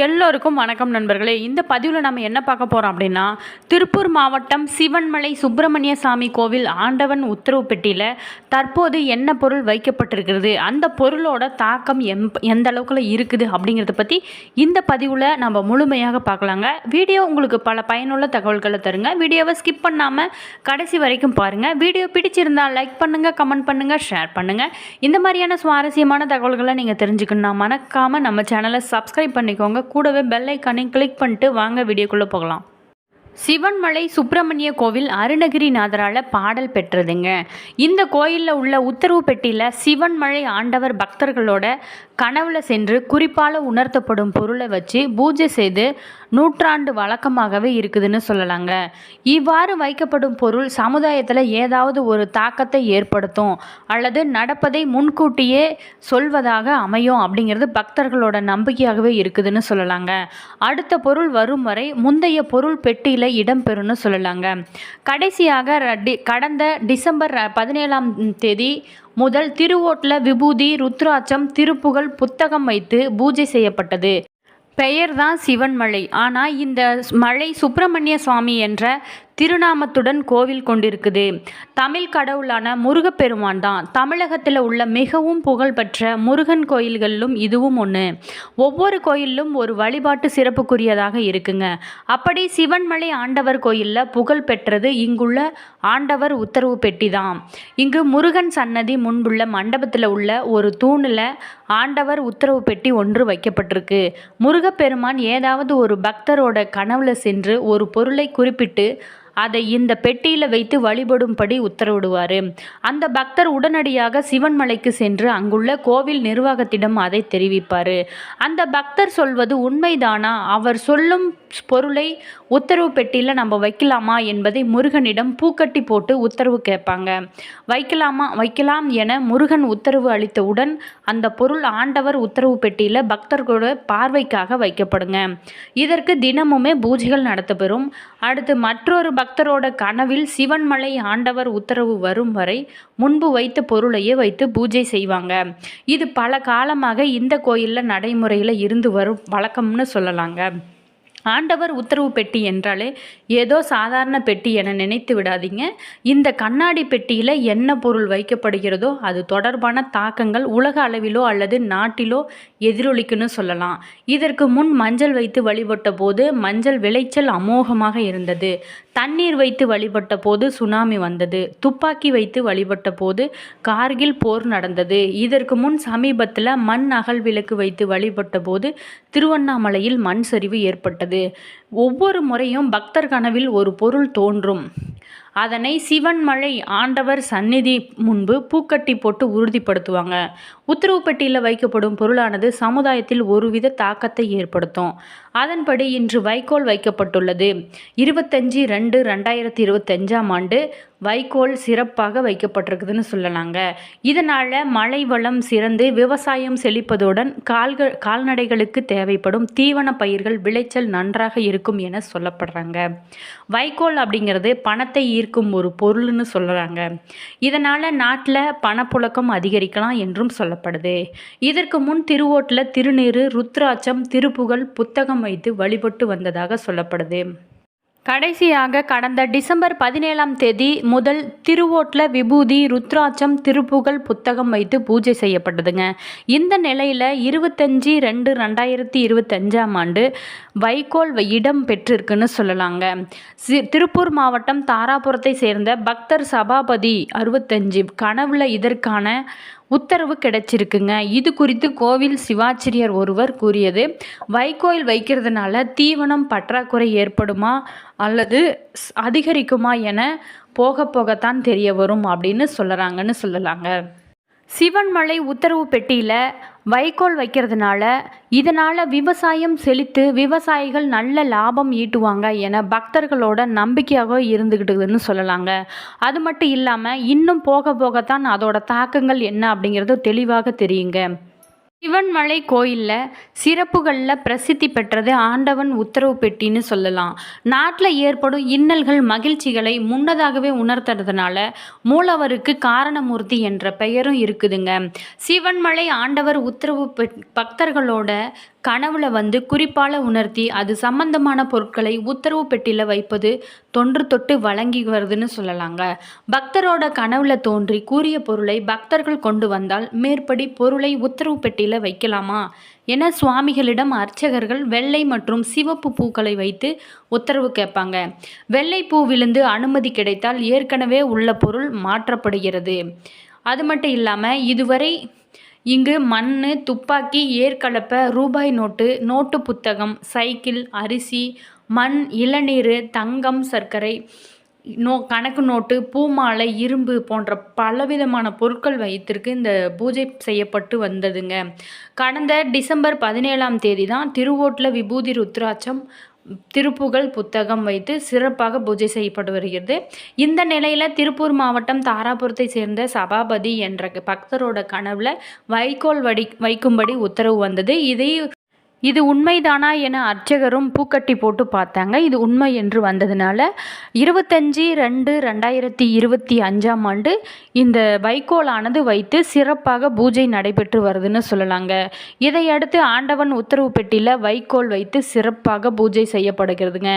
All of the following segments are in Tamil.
எல்லோருக்கும் வணக்கம் நண்பர்களே. இந்த பதிவில் நம்ம என்ன பார்க்க போகிறோம் அப்படின்னா திருப்பூர் மாவட்டம் சிவன்மலை சுப்பிரமணிய சாமி கோவில் ஆண்டவன் உத்தரவு பெட்டியில் தற்போது என்ன பொருள் வைக்கப்பட்டிருக்கிறது அந்த பொருளோட தாக்கம் எம் எந்த அளவுக்குள்ள இருக்குது அப்படிங்கிறத பற்றி இந்த பதிவில் நம்ம முழுமையாக பார்க்கலாங்க. வீடியோ உங்களுக்கு பல பயனுள்ள தகவல்களை தருங்க. வீடியோவை ஸ்கிப் பண்ணாமல் கடைசி வரைக்கும் பாருங்கள் வீடியோ பிடிச்சிருந்தால் லைக் பண்ணுங்கள் கமெண்ட் பண்ணுங்கள் ஷேர் பண்ணுங்கள் இந்த மாதிரியான சுவாரஸ்யமான தகவல்களை நீங்கள் தெரிஞ்சுக்கணும்னா மறக்காமல் நம்ம சேனலை சப்ஸ்கிரைப் பண்ணிக்கோங்க. கூடவே பெல் ஐக்கானை கிளிக் பண்ணிட்டு வாங்க வீடியோக்குள்ளே போகலாம். சிவன்மலை சுப்பிரமணிய கோவில் அருணகிரிநாதரால் பாடல் பெற்றதுங்க. இந்த கோயிலில் உள்ள உத்தரவு பெட்டியில் சிவன்மலை ஆண்டவர் பக்தர்களோட கனவுல சென்று குறிப்பால் உணர்த்தப்படும் பொருளை வச்சு பூஜை செய்து நூற்றாண்டு வழக்கமாகவே இருக்குதுன்னு சொல்லலாங்க. இவ்வாறு வைக்கப்படும் பொருள் சமுதாயத்தில் ஏதாவது ஒரு தாக்கத்தை ஏற்படுத்தும் அல்லது நடப்பதை முன்கூட்டியே சொல்வதாக அமையும் அப்படிங்கிறது பக்தர்களோட நம்பிக்கையாகவே இருக்குதுன்னு சொல்லலாங்க. அடுத்த பொருள் வரும் வரை முந்தைய பொருள் பெட்டியில் இடம்பெறும்னு சொல்லலாங்க. கடைசியாக டி- கடந்த டிசம்பர் ர- பதினேழாம் தேதி முதல் திருவோட்டில் விபூதி ருத்ராட்சம் திருப்புகழ் புத்தகம் வைத்து பூஜை செய்யப்பட்டது. பெயர் தான் சிவன்மலை. ஆனால் இந்த மலை சுப்பிரமணிய சுவாமி என்ற திருநாமத்துடன் கோவில் கொண்டிருக்குது. தமிழ் கடவுளான முருகப்பெருமான் தான் தமிழகத்தில் உள்ள மிகவும் புகழ்பெற்ற முருகன் கோயில்களிலும் இதுவும் ஒன்று ஒவ்வொரு கோயிலும் ஒரு வழிபாட்டு சிறப்புக்குரியதாக இருக்குங்க. அப்படி சிவன்மலை ஆண்டவர் கோயிலில் புகழ் பெற்றது இங்குள்ள ஆண்டவர் உத்தரவு பெட்டி தான். இங்கு முருகன் சன்னதி முன்புள்ள மண்டபத்தில் உள்ள ஒரு தூணில் ஆண்டவர் உத்தரவு பெட்டி ஒன்று வைக்கப்பட்டிருக்கு. முருகப்பெருமான் ஏதாவது ஒரு பக்தரோட கனவுல சென்று ஒரு பொருளை குறிப்பிட்டு அதை இந்த பெட்டியில் வைத்து வழிபடும்படி உத்தரவிடுவார். அந்த பக்தர் உடனடியாக சிவன்மலைக்கு சென்று அங்குள்ள கோவில் நிர்வாகத்திடம் அதை தெரிவிப்பார். அந்த பக்தர் சொல்வது உண்மைதானா? அவர் சொல்லும் பொருளை உத்தரவு பெட்டியில் நம்ம வைக்கலாமா என்பதை முருகனிடம் பூக்கட்டி போட்டு உத்தரவு கேட்பாங்க. வைக்கலாமா? வைக்கலாம் என முருகன் உத்தரவு அளித்தவுடன் அந்த பொருள் ஆண்டவர் உத்தரவு பெட்டியில் பக்தர்களோட பார்வைக்காக வைக்கப்படுங்க. இதற்கு தினமுமே பூஜைகள் நடத்தப்பெறும். அடுத்து மற்றொரு பக்தரோட கனவில் சிவன்மலை ஆண்டவர் உத்தரவு வரும் வரை முன்பு வைத்த பொருளையே வைத்து பூஜை செய்வாங்க. இது பல காலமாக இந்த கோயிலில் நடைமுறையில் இருந்து வரும் வழக்கம்னு சொல்லலாங்க. ஆண்டவர் உத்தரவு பெட்டி என்றாலே ஏதோ சாதாரண பெட்டி என நினைத்து விடாதீங்க. இந்த கண்ணாடி பெட்டியில் என்ன பொருள் வைக்கப்படுகிறதோ அது தொடர்பான தாக்கங்கள் உலக அளவிலோ அல்லது நாட்டிலோ எதிரொலிக்குன்னு சொல்லலாம். இதற்கு முன் மஞ்சள் வைத்து வழிபட்ட போது மஞ்சள் விளைச்சல் அமோகமாக இருந்தது. தண்ணீர் வைத்து வழிபட்ட போது சுனாமி வந்தது. துப்பாக்கி வைத்து வழிபட்ட போது கார்கில் போர் நடந்தது. இதற்கு முன் சமீபத்தில் மண் அகல் விளக்கு வைத்து வழிபட்ட போது திருவண்ணாமலையில் மண் சரிவு ஏற்பட்டது. ஒவ்வொரு முறையும் பக்தர் கனவில் ஒரு பொருள் தோன்றும். அதனை சிவன்மலை ஆண்டவர் சந்நிதி முன்பு பூக்கட்டி போட்டு உறுதிப்படுத்துவாங்க. உத்தரவு பெட்டியில் வைக்கப்படும் பொருளானது சமுதாயத்தில் ஒருவித தாக்கத்தை ஏற்படுத்தும். அதன்படி இன்று வைக்கோல் வைக்கப்பட்டுள்ளது. இருபத்தஞ்சி ரெண்டு ரெண்டாயிரத்தி இருபத்தஞ்சாம் ஆண்டு வைக்கோல் சிறப்பாக வைக்கப்பட்டிருக்குதுன்னு சொல்லலாங்க. இதனால் மழை வளம் சிறந்து விவசாயம் செழிப்பதுடன் கால்கள் கால்நடைகளுக்கு தேவைப்படும் தீவன பயிர்கள் விளைச்சல் நன்றாக இருக்கும் என சொல்லப்படுறாங்க. வைக்கோல் அப்படிங்கிறது பணத்தை ஈர்க்கும் ஒரு பொருள்னு சொல்கிறாங்க இதனால் நாட்டில் பணப்புழக்கம் அதிகரிக்கலாம் என்றும் சொல்லப்படுது. இதற்கு முன் திருவோட்டில் திருநீறு ருத்ராட்சம் திருப்புகழ் புத்தகம் வைத்து வழிபட்டு வந்ததாக சொல்லப்படுது. கடைசியாக கடந்த டிசம்பர் பதினேழாம் தேதி முதல் திருவோட்டில் விபூதி ருத்ராட்சம் திருப்புகழ் புத்தகம் வைத்து பூஜை செய்யப்பட்டதுங்க. இந்த நிலையில் இருபத்தஞ்சி ரெண்டு ரெண்டாயிரத்தி இருபத்தஞ்சாம் ஆண்டு வைக்கோல் இடம் பெற்றிருக்குன்னு சொல்லலாங்க. சி திருப்பூர் மாவட்டம் தாராபுரத்தை சேர்ந்த பக்தர் சபாபதி அறுபத்தஞ்சு கனவுல இதற்கான உத்தரவு கிடைச்சிருக்குங்க. இது குறித்து கோவில் சிவாச்சரியர் ஒருவர் கூறியது வைக்கோல் வைக்கிறதுனால தீவனம் பற்றாக்குறை ஏற்படுமா? அல்லது ஸ்- அதிகரிக்குமா என போக போகத்தான் தெரிய வரும் அப்படின்னு சொல்லுறாங்கன்னு சொல்லலாங்க. சிவன்மலை உத்தரவு பெட்டியில் வைக்கோல் வைக்கிறதுனால இதனால் விவசாயம் செழித்து விவசாயிகள் நல்ல லாபம் ஈட்டுவாங்க என பக்தர்களோட நம்பிக்கையாக இருந்துக்கிட்டுதுன்னு சொல்லலாங்க. அது மட்டும் இல்லாமல் இன்னும் போக போகத்தான் அதோட தாக்கங்கள் என்ன அப்படிங்கிறது தெளிவாக தெரியுங்க. சிவன்மலை கோயிலில் சிறப்புகளில் பிரசித்தி பெற்றது ஆண்டவன் உத்தரவு பெட்டின்னு சொல்லலாம். நாட்டில் ஏற்படும் இன்னல்கள் மகிழ்ச்சிகளை முன்னதாகவே உணர்த்துறதுனால மூலவருக்கு காரணமூர்த்தி என்ற பெயரும் இருக்குதுங்க. சிவன்மலை ஆண்டவர் உத்தரவு பெட் பக்தர்களோட கனவுல வந்து குறிப்பால உணர்த்தி அது சம்பந்தமான பொருட்களை உத்தரவு பெட்டியில் வைப்பது தொன்று தொட்டு வழங்கி வருதுன்னு சொல்லலாங்க. பக்தரோட கனவுல தோன்றி கூறிய பொருளை பக்தர்கள் கொண்டு வந்தால் மேற்படி பொருளை உத்தரவு பெட்டியில் வைக்கலாமா? என சுவாமிகளிடம் அர்ச்சகர்கள் வெள்ளை மற்றும் சிவப்பு பூக்களை வைத்து உத்தரவு கேட்பாங்க. வெள்ளை பூ விழுந்து அனுமதி கிடைத்தால் ஏற்கனவே உள்ள பொருள் மாற்றப்படுகிறது. அது மட்டும் இல்லாமல் இதுவரை இங்கு மண் துப்பாக்கி ஏர்கலப்பை ரூபாய் நோட்டு நோட்டு புத்தகம் சைக்கிள் அரிசி மண் இளநீர் தங்கம் சர்க்கரை நோ கணக்கு நோட்டு பூமாலை இரும்பு போன்ற பலவிதமான பொருட்கள் வைத்திருக்கு இந்த பூஜை செய்யப்பட்டு வந்ததுங்க. கடந்த டிசம்பர் பதினேழாம் தேதி தான் திருவோட்டில் விபூதி ருத்ராட்சம் திருப்புகழ் புத்தகம் வைத்து சிறப்பாக பூஜை செய்யப்பட்டு வருகிறது. இந்த நிலையில் திருப்பூர் மாவட்டம் தாராபுரத்தை சேர்ந்த சபாபதி என்ற பக்தரோட கனவுல வைக்கோல் வடி வைக்கும்படி உத்தரவு வந்தது. இதை இது உண்மைதானா என அர்ச்சகரும் பூக்கட்டி போட்டு பார்த்தாங்க. இது உண்மை என்று வந்ததுனால இருபத்தஞ்சி ரெண்டு ரெண்டாயிரத்தி இருபத்தி அஞ்சாம் ஆண்டு இந்த வைக்கோலானது வைத்து சிறப்பாக பூஜை நடைபெற்று வருதுன்னு சொல்லலாங்க. இதையடுத்து ஆண்டவன் உத்தரவு பெட்டியில் வைக்கோல் வைத்து சிறப்பாக பூஜை செய்யப்படுகிறதுங்க.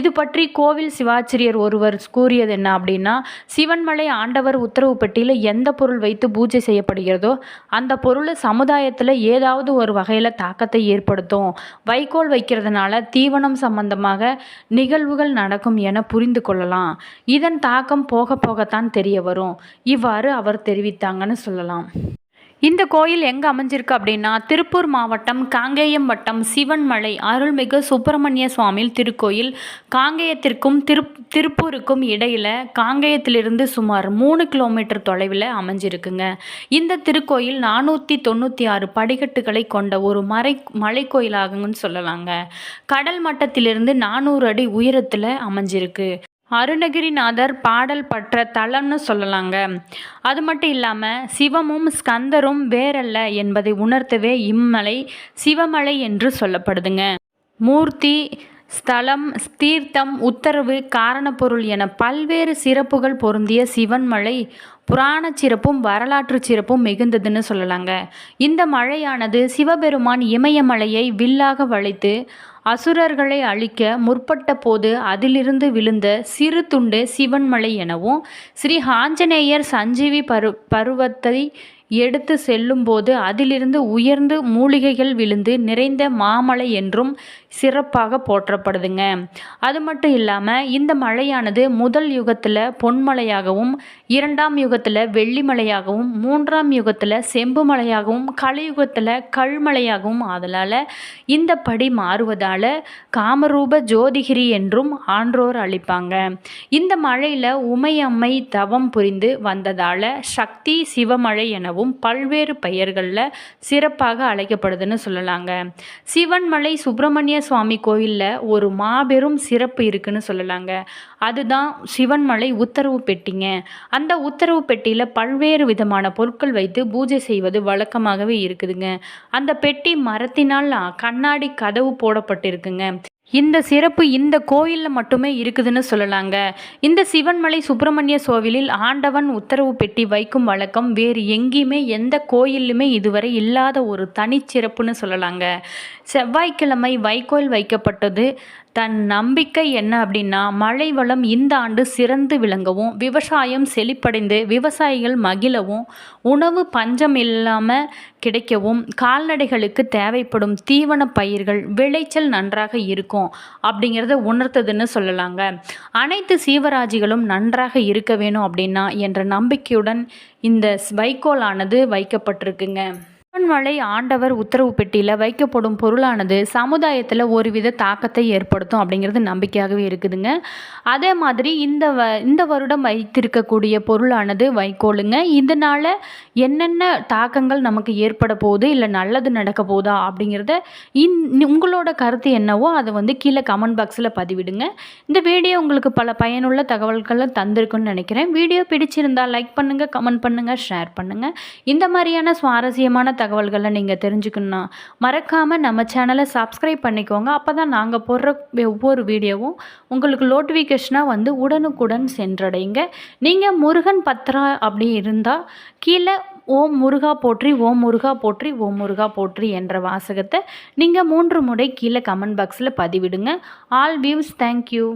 இது பற்றி கோவில் சிவாச்சரியர் ஒருவர் கூறியது என்ன அப்படின்னா சிவன்மலை ஆண்டவர் உத்தரவு பெட்டியில் எந்த பொருள் வைத்து பூஜை செய்யப்படுகிறதோ அந்த பொருள் சமுதாயத்தில் ஏதாவது ஒரு வகையில் தாக்கத்தை ஏற்படுத்தும். ஏற்படுத்தும் வைக்கோல் வைக்கிறதுனால தீவனம் சம்பந்தமாக நிகழ்வுகள் நடக்கும் என புரிந்து கொள்ளலாம். இதன் தாக்கம் போக போகத்தான் தெரிய வரும். இவ்வாறு அவர் தெரிவித்தாங்கன்னு சொல்லலாம். இந்த கோயில் எங்கே அமைஞ்சிருக்கு அப்படின்னா திருப்பூர் மாவட்டம் காங்கேயம் வட்டம் சிவன்மலை அருள்மிகு சுப்பிரமணிய சுவாமி திருக்கோயில். காங்கேயத்திற்கும் திரு திருப்பூருக்கும் இடையில் காங்கேயத்திலிருந்து சுமார் மூணு கிலோமீட்டர் தொலைவில் அமைஞ்சிருக்குங்க. இந்த திருக்கோயில் நானூற்றி தொண்ணூற்றி ஆறு படிக்கட்டுகளை கொண்ட ஒரு மறை மலை கோயிலாகுங்கன்னு சொல்லலாங்க. கடல் மட்டத்திலிருந்து நானூறு அடி உயரத்தில் அமைஞ்சிருக்கு. அருணகிரிநாதர் பாடல் பற்ற தலம்னு சொல்லலாங்க. அது மட்டும் இல்லாமல் சிவமும் ஸ்கந்தரும் வேறல்ல என்பதை உணர்த்தவே இம்மலை சிவமலை என்று சொல்லப்படுதுங்க. மூர்த்தி ஸ்தலம் தீர்த்தம் உத்தரவு காரணப்பொருள் என பல்வேறு சிறப்புகள் பொருந்திய சிவன்மலை புராண சிறப்பும் வரலாற்று சிறப்பும் மிகுந்ததுன்னு சொல்லலாங்க. இந்த மழையானது சிவபெருமான் இமயமலையை வில்லாக வளைத்து அசுரர்களை அழிக்க முற்பட்ட போது அதிலிருந்து விழுந்த சிறு துண்டு சிவன்மலை எனவும் ஸ்ரீ ஆஞ்சநேயர் சஞ்சீவி பரு பருவத்தை எடுத்து செல்லும்போது அதிலிருந்து உயர்ந்து மூலிகைகள் விழுந்து நிறைந்த மாமலை என்றும் சிறப்பாக போற்றப்படுதுங்க. அது மட்டும் இல்லாமல் இந்த மலையானது முதல் யுகத்தில் பொன்மலையாகவும் இரண்டாம் யுகத்தில் வெள்ளிமலையாகவும் மூன்றாம் யுகத்தில் செம்பு மலையாகவும் கலியுகத்தில் கல்மலையாகவும் ஆதலால் இந்த படி மாறுவதால் காமரூப ஜோதிகிரி என்றும் ஆன்றோர் அளிப்பாங்க. இந்த மழையில் உமையம்மை தவம் புரிந்து வந்ததால் சக்தி சிவமழை எனவும் எனவும் பல்வேறு பெயர்களில் சிறப்பாக அழைக்கப்படுதுன்னு சொல்லலாங்க. சிவன்மலை சுப்பிரமணிய சுவாமி கோயிலில் ஒரு மாபெரும் சிறப்பு இருக்குன்னு சொல்லலாங்க. அதுதான் சிவன்மலை உத்தரவு பெட்டிங்க. அந்த உத்தரவு பெட்டியில் பல்வேறு விதமான பொருட்கள் வைத்து பூஜை செய்வது வழக்கமாகவே இருக்குதுங்க. அந்த பெட்டி மரத்தினால் கண்ணாடி கதவு போடப்பட்டிருக்குங்க. இந்த சிறப்பு இந்த கோயிலில் மட்டுமே இருக்குதுன்னு சொல்லலாங்க. இந்த சிவன்மலை சுப்பிரமணிய கோவிலில் ஆண்டவன் உத்தரவு பெட்டி வைக்கும் வழக்கம் வேறு எங்கேயுமே எந்த கோயிலுமே இதுவரை இல்லாத ஒரு தனிச்சிறப்புன்னு சொல்லலாங்க. செவ்வாய்க்கிழமை வைக்கோல் வைக்கப்பட்டது தன் நம்பிக்கை என்ன அப்படின்னா மழை வளம் இந்த ஆண்டு சிறந்து விளங்கவும் விவசாயம் செழிப்படைந்து விவசாயிகள் மகிழவும் உணவு பஞ்சம் இல்லாமல் கிடைக்கவும் கால்நடைகளுக்கு தேவைப்படும் தீவன பயிர்கள் விளைச்சல் நன்றாக இருக்கும் அப்படிங்கிறத உணர்த்ததுன்னு சொல்லலாங்க. அனைத்து சீவராஜிகளும் நன்றாக இருக்க வேணும் அப்படின்னா என்ற நம்பிக்கையுடன் இந்த வைக்கோலானது வைக்கப்பட்டிருக்குங்க. மலை ஆண்டவர் உத்தரவு பெட்டியில் வைக்கப்படும் பொருளானது சமுதாயத்தில் ஒருவித தாக்கத்தை ஏற்படுத்தும் அப்படிங்கிறது நம்பிக்கையாகவே இருக்குதுங்க. அதே மாதிரி இந்த வ இந்த வருடம் வைத்திருக்கக்கூடிய பொருளானது வைக்கோலுங்க. இதனால் என்னென்ன தாக்கங்கள் நமக்கு ஏற்பட போகுது இல்லை நல்லது நடக்க போதா அப்படிங்கிறத இன் உங்களோட கருத்து என்னவோ அதை வந்து கீழே கமெண்ட் பாக்ஸில் பதிவிடுங்க. இந்த வீடியோ உங்களுக்கு பல பயனுள்ள தகவல்களை தந்திருக்குன்னு நினைக்கிறேன். வீடியோ பிடிச்சிருந்தால் லைக் பண்ணுங்கள் கமெண்ட் பண்ணுங்கள் ஷேர் பண்ணுங்கள் இந்த மாதிரியான சுவாரஸ்யமான தகவல்களை நீங்கள் தெரிஞ்சுக்கணும் மறக்காமல் நம்ம சேனலை சப்ஸ்கிரைப் பண்ணிக்கோங்க. அப்போ தான் நாங்கள் போடுற ஒவ்வொரு வீடியோவும் உங்களுக்கு நோட்டிஃபிகேஷனாக வந்து உடனுக்குடன் சென்றடைங்க நீங்கள் முருகன் பத்ரா அப்படி இருந்தால் கீழே ஓம் முருகா போற்றி ஓம் முருகா போற்றி ஓம் முருகா போற்றி என்ற வாசகத்தை நீங்கள் மூன்று முறை கீழே கமெண்ட் பாக்ஸில் பதிவிடுங்க. All views thank you